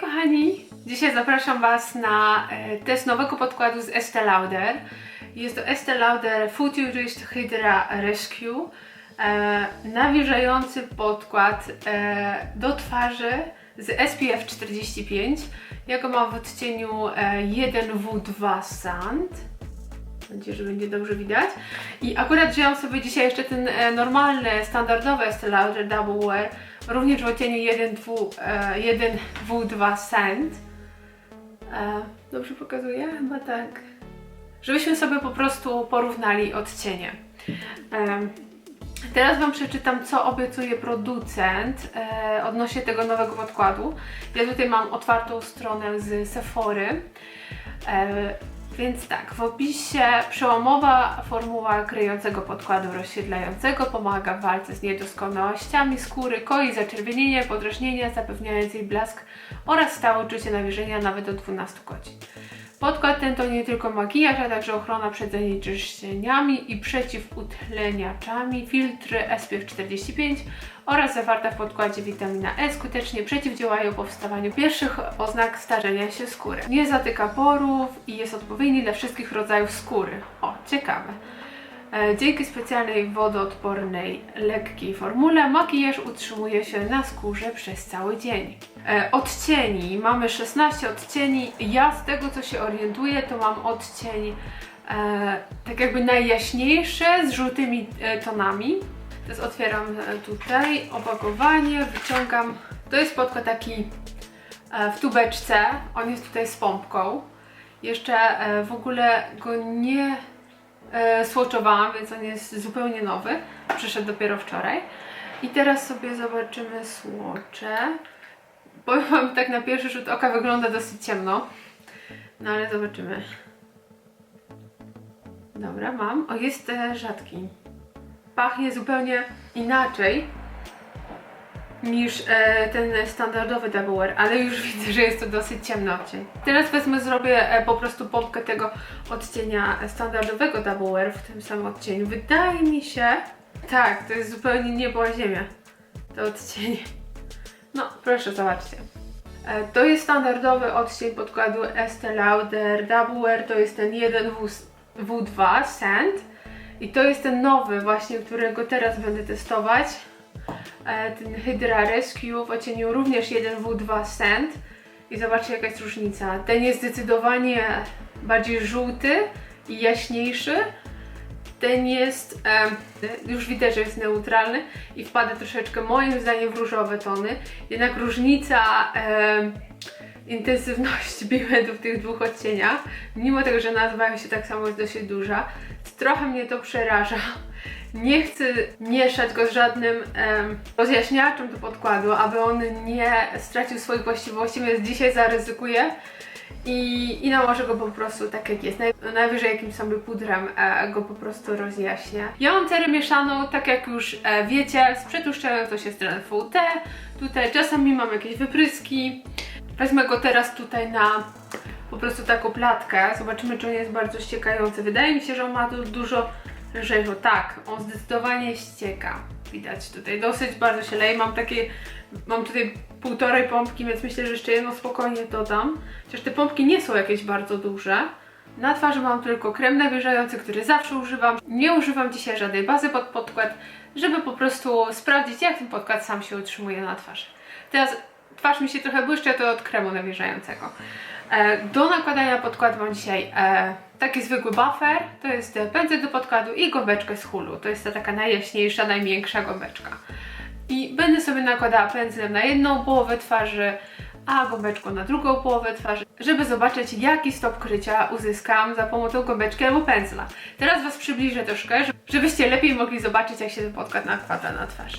kochani! Dzisiaj zapraszam Was na e, test nowego podkładu z Estee Lauder. Jest to Estee Lauder Futurist Hydra Rescue. E, nawilżający podkład e, do twarzy z SPF 45. Ja go mam w odcieniu e, 1W2 Sand. Mam nadzieję, że będzie dobrze widać. I akurat wzięłam sobie dzisiaj jeszcze ten normalny, standardowy Estee Lauder Double Wear, również w odcieniu 1W, e, 1W2 Sand. E, dobrze pokazuję? Chyba tak. Żebyśmy sobie po prostu porównali odcienie. E, Teraz Wam przeczytam, co obiecuje producent odnośnie tego nowego podkładu. Ja tutaj mam otwartą stronę z Sephory. Więc tak, w opisie przełomowa formuła kryjącego podkładu rozsiedlającego pomaga w walce z niedoskonałościami skóry, koi zaczerwienienie, podrażnienia, zapewniając jej blask oraz stałe uczucie nawilżenia nawet do 12 godzin. Podkład ten to nie tylko makijaż, a także ochrona przed zanieczyszczeniami i przeciwutleniaczami, filtry SPF 45 oraz zawarta w podkładzie witamina E skutecznie przeciwdziałają powstawaniu pierwszych oznak starzenia się skóry. Nie zatyka porów i jest odpowiedni dla wszystkich rodzajów skóry. O, ciekawe. E, Dzięki specjalnej wodoodpornej, lekkiej formule makijaż utrzymuje się na skórze przez cały dzień. E, Odcieni. Mamy 16 odcieni. Ja z tego co się orientuję, to mam odcień e, tak jakby najjaśniejszy z żółtymi e, tonami. Teraz otwieram tutaj opakowanie, wyciągam. To jest podkład taki w tubeczce. On jest tutaj z pompką. Jeszcze w ogóle go nie e, swatchowałam, więc on jest zupełnie nowy. Przyszedł dopiero wczoraj. I teraz sobie zobaczymy słocze. Powiem Wam, tak na pierwszy rzut oka wygląda dosyć ciemno. No ale zobaczymy. Dobra, mam. O, jest e, rzadki. Pachnie zupełnie inaczej niż e, ten standardowy Wear, ale już widzę, że jest to dosyć ciemny odcień. Teraz wezmę, zrobię e, po prostu pompkę tego odcienia standardowego Wear w tym samym odcieniu. Wydaje mi się, tak, to jest zupełnie niebo ziemia, to odcienie. No, proszę, zobaczcie. E, To jest standardowy odcień podkładu Estee Lauder Wear, to jest ten 1W2 Sand i to jest ten nowy właśnie, którego teraz będę testować. E, Ten Hydra Rescue w odcieniu również 1W2 Sand i zobaczcie jaka jest różnica. Ten jest zdecydowanie bardziej żółty i jaśniejszy. Ten jest, e, już widać, że jest neutralny i wpada troszeczkę moim zdaniem w różowe tony. Jednak różnica e, intensywności pigmentów w tych dwóch odcieniach, mimo tego, że nazywają się tak samo, jest dosyć duża, trochę mnie to przeraża. Nie chcę mieszać go z żadnym em, rozjaśniaczem do podkładu, aby on nie stracił swoich właściwości, więc dzisiaj zaryzykuję i, i nałożę go po prostu tak jak jest. Naj, najwyżej jakimś sobie pudrem e, go po prostu rozjaśnię. Ja mam cerę mieszaną, tak jak już e, wiecie, z przetłuszczającą się stronę VT. Tutaj czasami mam jakieś wypryski. Wezmę go teraz tutaj na po prostu taką platkę. Zobaczymy, czy on jest bardzo ściekający. Wydaje mi się, że on ma tu dużo lżejszą. Tak, on zdecydowanie ścieka. Widać tutaj dosyć bardzo się leje. Mam takie, mam tutaj półtorej pompki, więc myślę, że jeszcze jedno spokojnie dodam. Chociaż te pompki nie są jakieś bardzo duże. Na twarzy mam tylko krem nawilżający, który zawsze używam. Nie używam dzisiaj żadnej bazy pod podkład, żeby po prostu sprawdzić, jak ten podkład sam się utrzymuje na twarzy. Teraz twarz mi się trochę błyszczy, to od kremu nawilżającego. E, Do nakładania podkładu mam dzisiaj e, taki zwykły buffer, to jest e, pędzel do podkładu i gąbeczkę z hulu. To jest ta taka najjaśniejsza, najmiększa gąbeczka. I będę sobie nakładała pędzlem na jedną połowę twarzy, a gąbeczką na drugą połowę twarzy, żeby zobaczyć jaki stop krycia uzyskam za pomocą gąbeczki albo pędzla. Teraz Was przybliżę troszkę, żebyście lepiej mogli zobaczyć jak się ten podkład nakłada na twarz.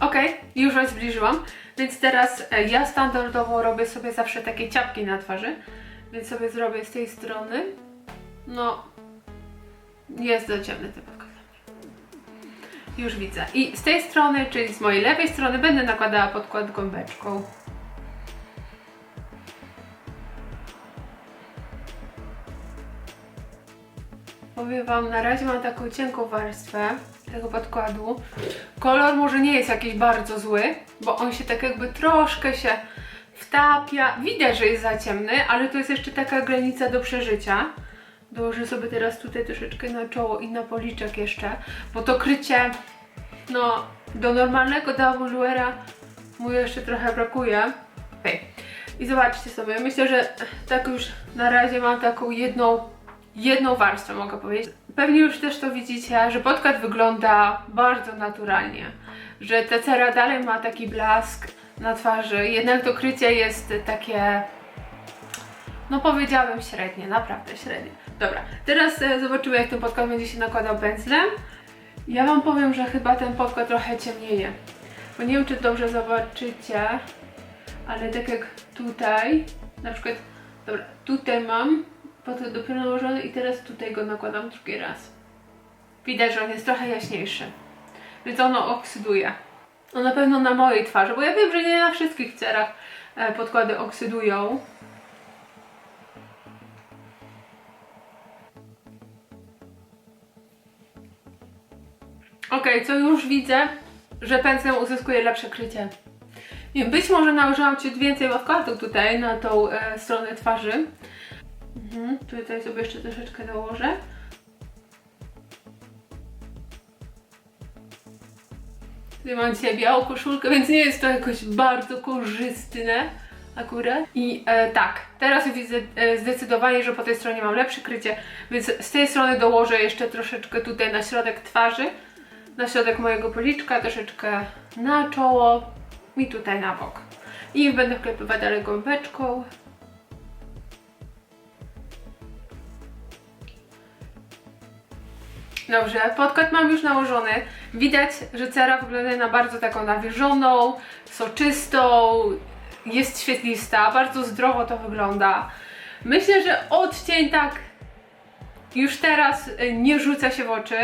Ok, już Was zbliżyłam, więc teraz e, ja standardowo robię sobie zawsze takie ciapki na twarzy, więc sobie zrobię z tej strony. No, jest za ciemny ten podkład. Już widzę. I z tej strony, czyli z mojej lewej strony, będę nakładała podkład gąbeczką. Powiem Wam, na razie mam taką cienką warstwę tego podkładu. Kolor może nie jest jakiś bardzo zły, bo on się tak jakby troszkę się wtapia. Widać, że jest za ciemny, ale to jest jeszcze taka granica do przeżycia. Dołożę sobie teraz tutaj troszeczkę na czoło i na policzek jeszcze, bo to krycie, no, do normalnego Davuera mu jeszcze trochę brakuje. Okej. I zobaczcie sobie, myślę, że tak już na razie mam taką jedną, jedną warstwę, mogę powiedzieć. Pewnie już też to widzicie, że podkład wygląda bardzo naturalnie, że ta cera dalej ma taki blask na twarzy, jednak to krycie jest takie, no powiedziałabym średnie, naprawdę średnie. Dobra, teraz e, zobaczymy jak ten podkład będzie się nakładał pędzlem. Ja wam powiem, że chyba ten podkład trochę ciemnieje, bo nie wiem czy dobrze zobaczycie, ale tak jak tutaj, na przykład, dobra, tutaj mam podkład dopiero nałożony i teraz tutaj go nakładam drugi raz. Widać, że on jest trochę jaśniejszy, więc ono oksyduje. No na pewno na mojej twarzy, bo ja wiem, że nie na wszystkich cerach e, podkłady oksydują. Okej, co już widzę, że pędzlem uzyskuję lepsze krycie. Być może nałożyłam ciut więcej podkładu tutaj na tą e, stronę twarzy. Mhm, tutaj sobie jeszcze troszeczkę dołożę. Tutaj mam dzisiaj białą koszulkę, więc nie jest to jakoś bardzo korzystne akurat. I e, tak, teraz widzę e, zdecydowanie, że po tej stronie mam lepsze krycie, więc z tej strony dołożę jeszcze troszeczkę tutaj na środek twarzy, na środek mojego policzka, troszeczkę na czoło i tutaj na bok. I będę wklepywać dalej gąbeczką. Dobrze, podkład mam już nałożony. Widać, że cera wygląda na bardzo taką nawilżoną, soczystą, jest świetlista, bardzo zdrowo to wygląda. Myślę, że odcień tak już teraz y, nie rzuca się w oczy.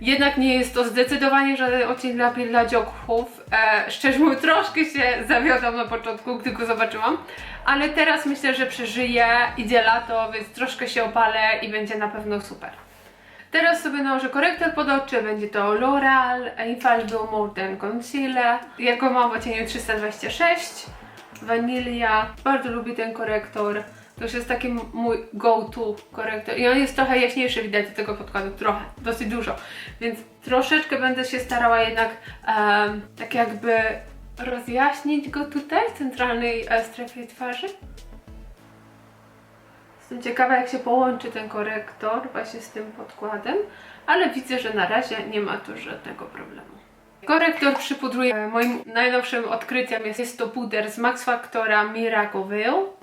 Jednak nie jest to zdecydowanie żaden odcień dla, dla dziołków. E, szczerze mówiąc, troszkę się zawiodłam na początku, gdy go zobaczyłam. Ale teraz myślę, że przeżyję, idzie lato, więc troszkę się opalę i będzie na pewno super. Teraz sobie nałożę korektor pod oczy, będzie to L'Oreal Infallible Molten Concealer. Ja go mam w odcieniu 326, Vanilla. Bardzo lubię ten korektor. To już jest taki mój go-to korektor. I on jest trochę jaśniejszy, widać do tego podkładu, trochę, dosyć dużo. Więc troszeczkę będę się starała jednak em, tak jakby rozjaśnić go tutaj, w centralnej e, strefie twarzy. Jestem ciekawa, jak się połączy ten korektor właśnie z tym podkładem, ale widzę, że na razie nie ma tu żadnego problemu. Korektor przypudruję e, moim najnowszym odkryciem. Jest, jest to puder z Max Factora Miracle Podkład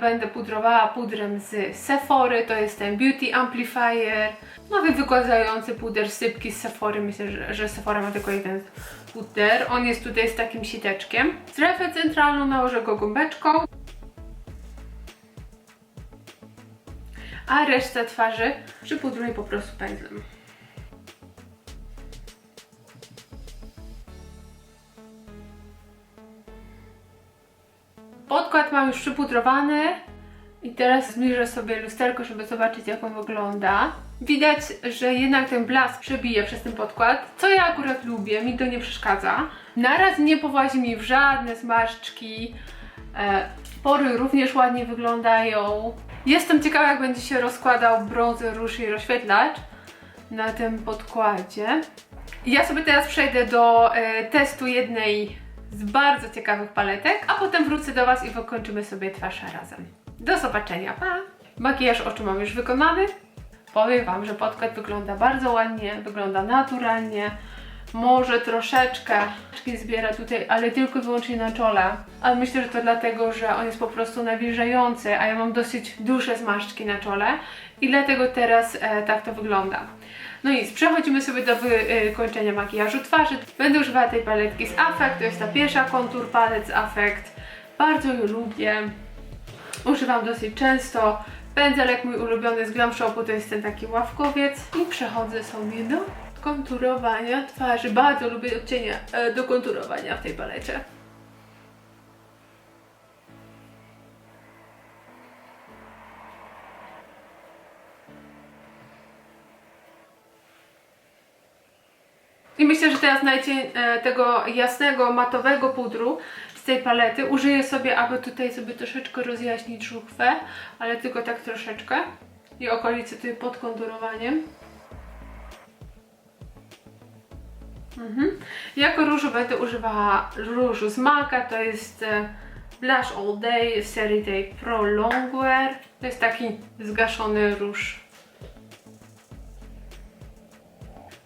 będę pudrowała pudrem z Sephory, to jest ten Beauty Amplifier. Nowy wygładzający puder sypki z Sephory. Myślę, że, że Sephora ma tylko jeden puder. On jest tutaj z takim siteczkiem. Strefę centralną nałożę go gąbeczką. A resztę twarzy przypudruję po prostu pędzlem. Mam już przypudrowany i teraz zbliżę sobie lusterko, żeby zobaczyć jak on wygląda. Widać, że jednak ten blask przebije przez ten podkład, co ja akurat lubię, mi to nie przeszkadza. Naraz nie powazi mi w żadne zmarszczki, e, pory również ładnie wyglądają. Jestem ciekawa jak będzie się rozkładał brązy, róż i rozświetlacz na tym podkładzie. Ja sobie teraz przejdę do e, testu jednej z bardzo ciekawych paletek, a potem wrócę do Was i wykończymy sobie twarz razem. Do zobaczenia, pa! Makijaż oczu mam już wykonany. Powiem Wam, że podkład wygląda bardzo ładnie, wygląda naturalnie. Może troszeczkę zbiera tutaj, ale tylko i wyłącznie na czole. Ale myślę, że to dlatego, że on jest po prostu nawilżający, a ja mam dosyć duże zmarszczki na czole i dlatego teraz e, tak to wygląda. No i przechodzimy sobie do wykończenia makijażu twarzy. Będę używała tej paletki z Affect, to jest ta pierwsza kontur palet z Affect. Bardzo ją lubię. Używam dosyć często. Pędzelek mój ulubiony z Glam Shopu to jest ten taki ławkowiec. I przechodzę sobie do konturowania twarzy. Bardzo lubię odcienia e, do konturowania w tej palecie. I myślę, że teraz najcień e, tego jasnego, matowego pudru z tej palety. Użyję sobie, aby tutaj sobie troszeczkę rozjaśnić żuchwę, ale tylko tak troszeczkę. I okolice tutaj pod konturowaniem. Mhm. Jako różu będę używała różu z Maka, to jest e, Blush All Day w serii tej Pro Longwear. To jest taki zgaszony róż.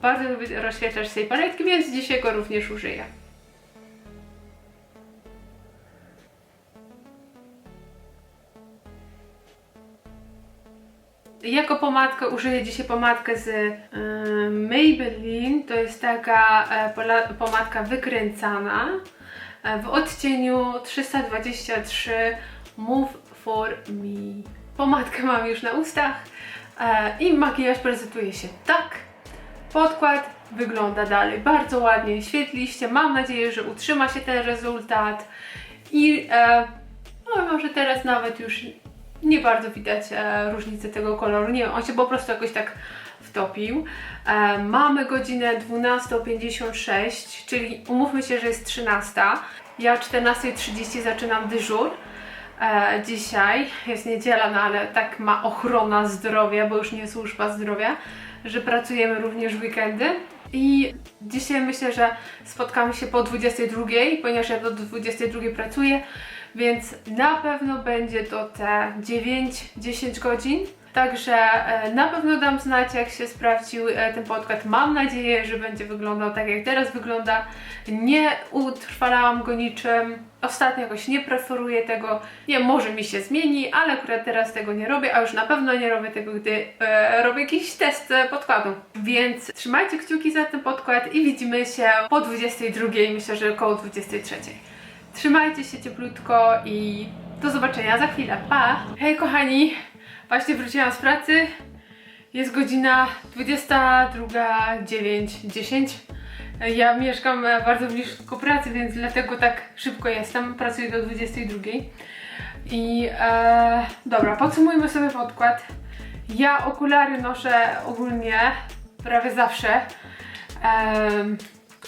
Bardzo lubię rozświetlacz z tej paletki, więc dzisiaj go również użyję. Jako pomadkę użyję dzisiaj pomadkę z y, Maybelline. To jest taka pola, pomadka wykręcana e, w odcieniu 323 Move for Me. Pomadkę mam już na ustach e, i makijaż prezentuje się tak. Podkład wygląda dalej bardzo ładnie, świetliście. Mam nadzieję, że utrzyma się ten rezultat i no, może teraz nawet już nie bardzo widać e, różnicy tego koloru. Nie wiem, on się po prostu jakoś tak wtopił. E, mamy godzinę 12.56, czyli umówmy się, że jest 13. Ja o 14.30 zaczynam dyżur. E, dzisiaj jest niedziela, no ale tak ma ochrona zdrowia, bo już nie służba zdrowia, że pracujemy również w weekendy. I dzisiaj myślę, że spotkamy się po 22, ponieważ ja do 22 pracuję, więc na pewno będzie to te 9-10 godzin. Także e, na pewno dam znać, jak się sprawdził e, ten podkład. Mam nadzieję, że będzie wyglądał tak, jak teraz wygląda. Nie utrwalałam go niczym. Ostatnio jakoś nie preferuję tego. Nie, może mi się zmieni, ale akurat teraz tego nie robię, a już na pewno nie robię tego, gdy e, robię jakiś test e, podkładu. Więc trzymajcie kciuki za ten podkład i widzimy się po 22, myślę, że około 23. Trzymajcie się cieplutko i do zobaczenia za chwilę. Pa! Hej kochani, właśnie wróciłam z pracy. Jest godzina 22.09.10. Ja mieszkam e, bardzo blisko pracy, więc dlatego tak szybko jestem. Pracuję do 22. I e, dobra, podsumujmy sobie podkład. Ja okulary noszę ogólnie prawie zawsze.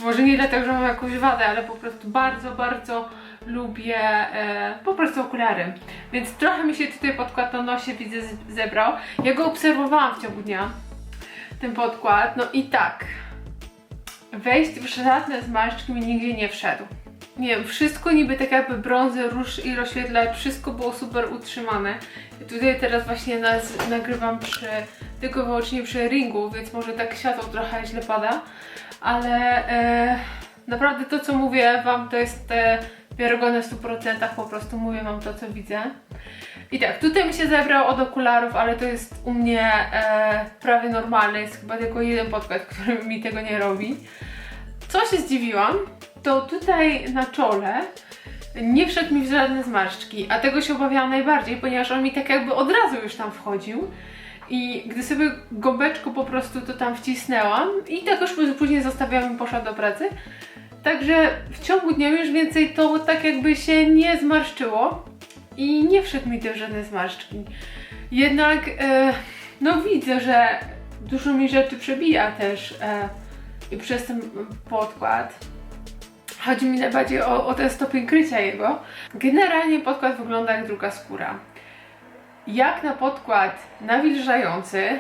Może nie dlatego, że mam jakąś wadę, ale po prostu bardzo, bardzo lubię e, po prostu okulary. Więc trochę mi się tutaj podkład na nosie widzę zebrał. Ja go obserwowałam w ciągu dnia, ten podkład. No i tak, wejść w żadne zmarszczki mi nigdzie nie wszedł. Nie wiem, wszystko niby tak jakby brązy, róż i rozświetlacz, wszystko było super utrzymane. I tutaj teraz właśnie nas, nagrywam przy, tylko wyłącznie przy ringu, więc może tak światło trochę źle pada, ale e, naprawdę to co mówię wam to jest e, wiarygodne w 100%, po prostu mówię wam to co widzę. I tak, tutaj mi się zebrał od okularów, ale to jest u mnie e, prawie normalne, jest chyba tylko jeden podkład, który mi tego nie robi. Co się zdziwiłam, to tutaj na czole nie wszedł mi w żadne zmarszczki, a tego się obawiałam najbardziej, ponieważ on mi tak jakby od razu już tam wchodził. I gdy sobie gąbeczką po prostu to tam wcisnęłam i tak już później zostawiałam i poszła do pracy. Także w ciągu dnia już więcej to tak jakby się nie zmarszczyło i nie wszedł mi też żadne zmarszczki. Jednak e, no widzę, że dużo mi rzeczy przebija też e, i przez ten podkład. Chodzi mi najbardziej o, o ten stopień krycia jego. Generalnie podkład wygląda jak druga skóra. Jak na podkład nawilżający,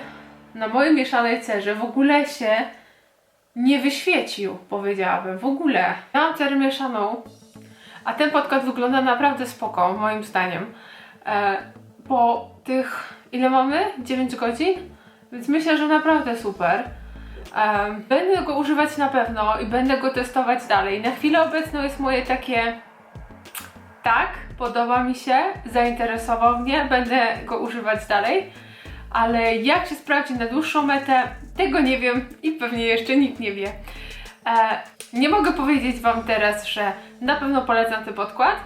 na mojej mieszanej cerze w ogóle się nie wyświecił, powiedziałabym. W ogóle. Mam cerę mieszaną, a ten podkład wygląda naprawdę spoko, moim zdaniem. E, po tych, ile mamy? 9 godzin? Więc myślę, że naprawdę super. Em, Będę go używać na pewno i będę go testować dalej. Na chwilę obecną jest moje takie tak, podoba mi się, zainteresował mnie, będę go używać dalej, ale jak się sprawdzi na dłuższą metę, tego nie wiem i pewnie jeszcze nikt nie wie. E, nie mogę powiedzieć Wam teraz, że na pewno polecam ten podkład,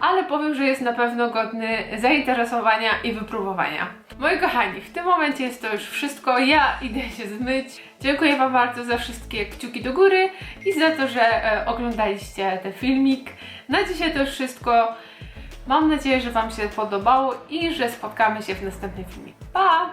ale powiem, że jest na pewno godny zainteresowania i wypróbowania. Moi kochani, w tym momencie jest to już wszystko. Ja idę się zmyć. Dziękuję Wam bardzo za wszystkie kciuki do góry i za to, że e, oglądaliście ten filmik. Na dzisiaj to już wszystko. Mam nadzieję, że Wam się podobało i że spotkamy się w następnym filmie. Pa!